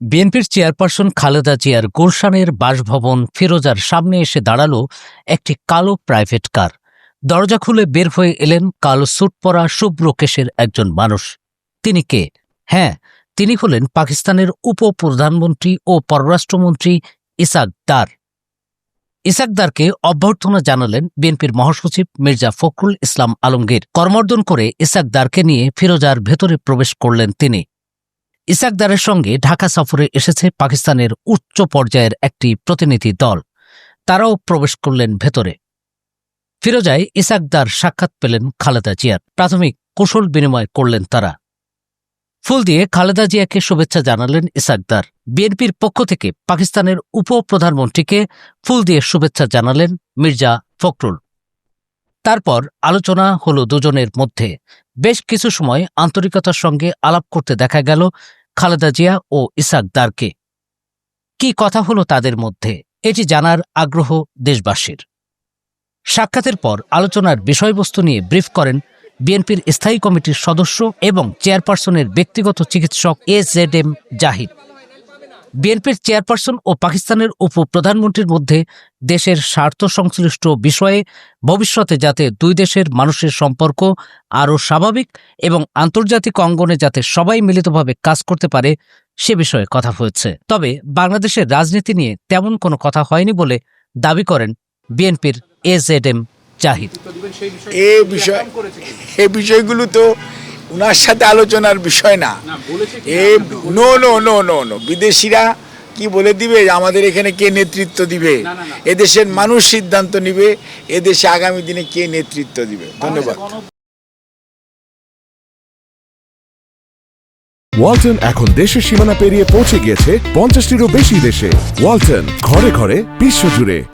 বিএনপির চেয়ারপারসন খালেদা জিয়ার গুলশানের বাসভবন ফিরোজার সামনে এসে দাঁড়াল একটি কালো প্রাইভেট কার। দরজা খুলে বের হয়ে এলেন কালো স্যুট পরা শুভ্র কেশের একজন মানুষ। তিনি কে? হ্যাঁ তিনি হলেন পাকিস্তানের উপপ্রধানমন্ত্রী ও পররাষ্ট্রমন্ত্রী ইসাক দার। ইসাক দারকে অভ্যর্থনা জানালেন বিএনপির মহাসচিব মির্জা ফখরুল ইসলাম আলমগীর। কর্মর্দন করে ইসাকদারকে নিয়ে ফিরোজার ভেতরে প্রবেশ করলেন তিনি। ইসাকদারের সঙ্গে ঢাকা সফরে এসেছে পাকিস্তানের উচ্চ পর্যায়ের একটি প্রতিনিধি দল। তারাও প্রবেশ করলেন ভেতরে। ফিরোজায় ইসাকদার সাক্ষাৎ পেলেন খালেদা জিয়ার। প্রাথমিক কুশল বিনিময় করলেন তারা। ফুল দিয়ে খালেদা জিয়াকে শুভেচ্ছা জানালেন ইসাকদার। বিএনপির পক্ষ থেকে পাকিস্তানের উপপ্রধানমন্ত্রীকে ফুল দিয়ে শুভেচ্ছা জানালেন মির্জা ফখরুল। তারপর আলোচনা হলো দুজনের মধ্যে। বেশ কিছু সময় আন্তরিকতার সঙ্গে আলাপ করতে দেখা গেল খালেদা জিয়া ও ইসাক দারকে। কি কথা হলো তাদের মধ্যে, এটি জানার আগ্রহ দেশবাসীর। সাক্ষাতের পর আলোচনার বিষয়বস্তু নিয়ে ব্রিফ করেন বিএনপির স্থায়ী কমিটির সদস্য এবং চেয়ারপারসনের ব্যক্তিগত চিকিৎসক এ জেড এম জাহিদ। বিএনপির চেয়ারপারসন ও পাকিস্তানের উপপ্রধানমন্ত্রীর মধ্যে দেশের স্বার্থ সংশ্লিষ্ট বিষয়ে ভবিষ্যতে যাতে দুই দেশের মানুষের সম্পর্ক আরও স্বাভাবিক এবং আন্তর্জাতিক অঙ্গনে যাতে সবাই মিলিতভাবে কাজ করতে পারে, সে বিষয়ে কথা হয়েছে। তবে বাংলাদেশের রাজনীতি নিয়ে তেমন কোনো কথা হয়নি বলে দাবি করেন বিএনপির এ জেড এম জাহিদ। এ বিষয়, এ বিষয়গুলো তো ওনার সাথে আলোচনার বিষয় না। এ no? No no no no বিদেশিরা কি বলে দিবে? আমাদের এখানে কে নেতৃত্ব দিবে? এদেশের মানুষ সিদ্ধান্ত নিবে এদেশে আগামী দিনে কে নেতৃত্ব দিবে? ধন্যবাদ। ওয়ালটন এখন দেশের সীমানা পেরিয়ে পৌঁছে গিয়েছে পঞ্চাশটিরও বেশি দেশে। ওয়ালটন ঘরে ঘরে বিশ্বজুড়ে।